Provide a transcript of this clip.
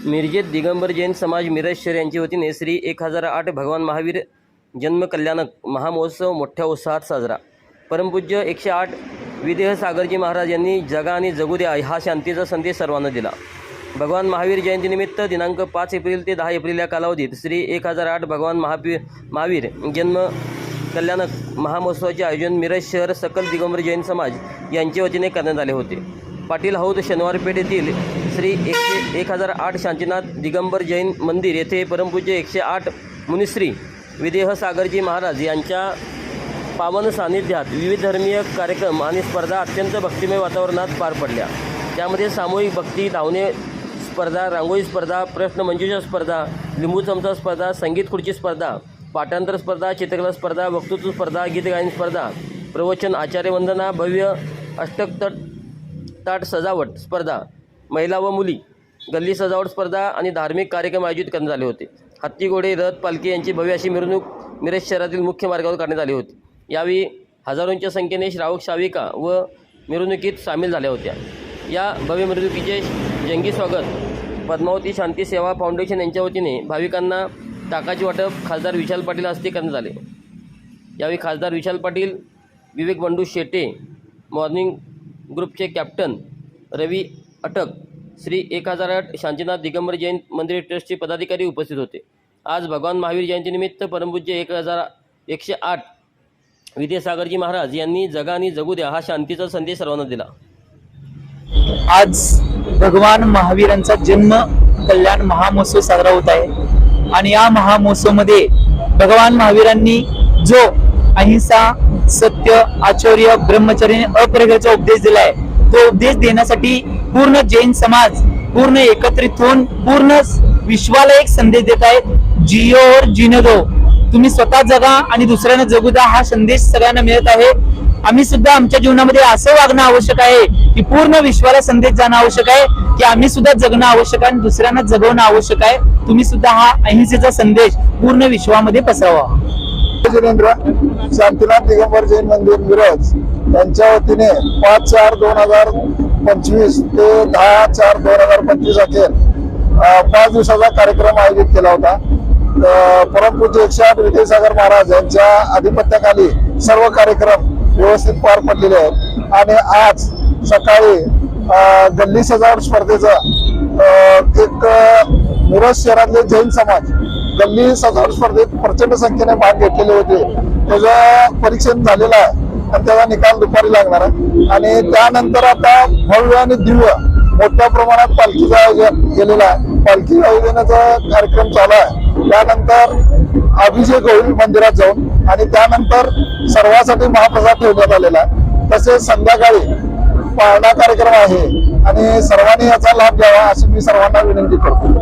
मिरजेत दिगंबर जैन समाज मिरजशर यांची वतीने श्री एक हजार आठ भगवान महावीर जन्म कल्याणक महामहोत्सव मोठ्या उत्साहात साजरा. परमपूज्य एकशे आठ विदेह सागरजी महाराज यांनी जगा आणि जगू द्या हा शांतीचा संदेश सर्वांना दिला. भगवान महावीर जयंतीनिमित्त दिनांक पाच एप्रिल ते दहा एप्रिल या कालावधीत श्री एक हजार आठ भगवान महावीर महावीर जन्म कल्याणक महामहोत्सवाचे आयोजन मिरज शहर सकल दिगंबर जैन समाज यांच्या वतीने करण्यात आले होते. पाटील हौद शनिवार पेठ येथील श्री एकशे एक हजार आठ शांतीनाथ दिगंबर जैन मंदिर येथे परमपूज्य एकशे आठ मुनिश्री विदेह सागरजी महाराज यांच्या पावन सान्निध्यात विविध धर्मीय कार्यक्रम आणि स्पर्धा अत्यंत भक्तिमय वातावरणात पार पडल्या. त्यामध्ये सामूहिक भक्ती धावणे स्पर्धा रांगोळी स्पर्धा प्रश्न मंजुषा स्पर्धा लिंबू चमचा स्पर्धा संगीत खुर्ची स्पर्धा पाठांतर स्पर्धा चित्रकला स्पर्धा वक्तृत्व स्पर्धा गीतगायन स्पर्धा प्रवचन आचार्यवंदना भव्य अष्टक तट ताट सजावट स्पर्धा महिला व मुली गल्ली सजावट स्पर्धा आणि धार्मिक कार्यक्रम आयोजित करण्यात आले होते. हत्ती घोडे रथ पालखी यांची भव्य अशी मिरवणूक मिरज शहरातील मुख्य मार्गावर करण्यात आली होती. यावेळी हजारोंच्या संख्येने श्रावक शाविका व मिरवणुकीत सामील झाल्या होत्या. या भव्य मिरवणुकीचे जंगी स्वागत पद्मावती शांती सेवा फाउंडेशन यांच्या वतीने भाविकांना टाकाचे वाटप खासदार विशाल पाटील हस्ते करण्यात आले यावेळी खासदार विशाल पाटील विवेक बंडू शेटे मॉर्निंग ग्रुपचे कॅप्टन रवी अटक श्री एक हजार आठ शांतीनाथ दिगंबर जैन मंदिर ट्रस्टचे पदाधिकारी उपस्थित होते. आज भगवान महावीर जयंतीनिमित्त परमपूज्य एक हजार एकशे आठ विद्यासागरजी महाराज यांनी जगा आणि जगू द्या हा शांतीचा संदेश सर्वांना दिला. आज भगवान महावीरांचा जन्म कल्याण महामहोत्सव साजरा होत आहे. आणि या महामहोत्सवमध्ये भगवान महावीरांनी जो अहिंसा सत्य आचर्य ब्रह्मचर्य अप्रगतीचा उपदेश दिलाय तो उपदेश देण्यासाठी पूर्ण जैन समाज पूर्ण एकत्रित होऊन पूर्ण विश्वाला एक संदेश देत आहेत जिओ और जीने दो तुम्ही स्वतः जगा आणि दुसऱ्यांना जगू द्या हा संदेश सगळ्यांना मिळत आहे. आम्ही सुद्धा आमच्या जीवनामध्ये असं वागणं आवश्यक आहे की पूर्ण विश्वाला संदेश जाणं आवश्यक आहे की आम्ही सुद्धा जगणं आवश्यक आहे आणि दुसऱ्यांना जगवणं आवश्यक आहे. तुम्ही सुद्धा हा अहिंसेचा संदेश पूर्ण विश्वामध्ये पसरवा. जिनेंद्र शांतीनाथ दिगंबर जैन मंदिर मिरज यांच्या वतीने पाच चार दोन हजार पंचवीस ते दहा चार दोन हजार पंचवीस अखेर पाच दिवसाचा कार्यक्रम आयोजित केला होता. अं, परमपूज्य एकशे आठ विद्यासागर महाराज यांच्या आधिपत्याखाली सर्व कार्यक्रम व्यवस्थित पार पडलेले आहेत. आणि आज सकाळी गल्ली सजावट स्पर्धेचं एक मिरज शहरातले जैन समाज गल्ली सजावट स्पर्धेत प्रचंड संख्येने भाग घेतलेले होते. त्याचं परीक्षण झालेलं आहे. आणि त्याचा निकाल दुपारी लागणार आहे. आणि त्यानंतर आता भव्य आणि दिव्य मोठ्या प्रमाणात पालखीचं आयोजन केलेलं आहे. पालखी आयोजनाचा कार्यक्रम चालू आहे. त्यानंतर अभिषेक होईल मंदिरात जाऊन. आणि त्यानंतर सर्वांसाठी महाप्रसाद ठेवण्यात आलेला आहे. तसेच संध्याकाळी पाळणा कार्यक्रम आहे. आणि सर्वांनी याचा लाभ घ्यावा अशी मी सर्वांना विनंती करतो.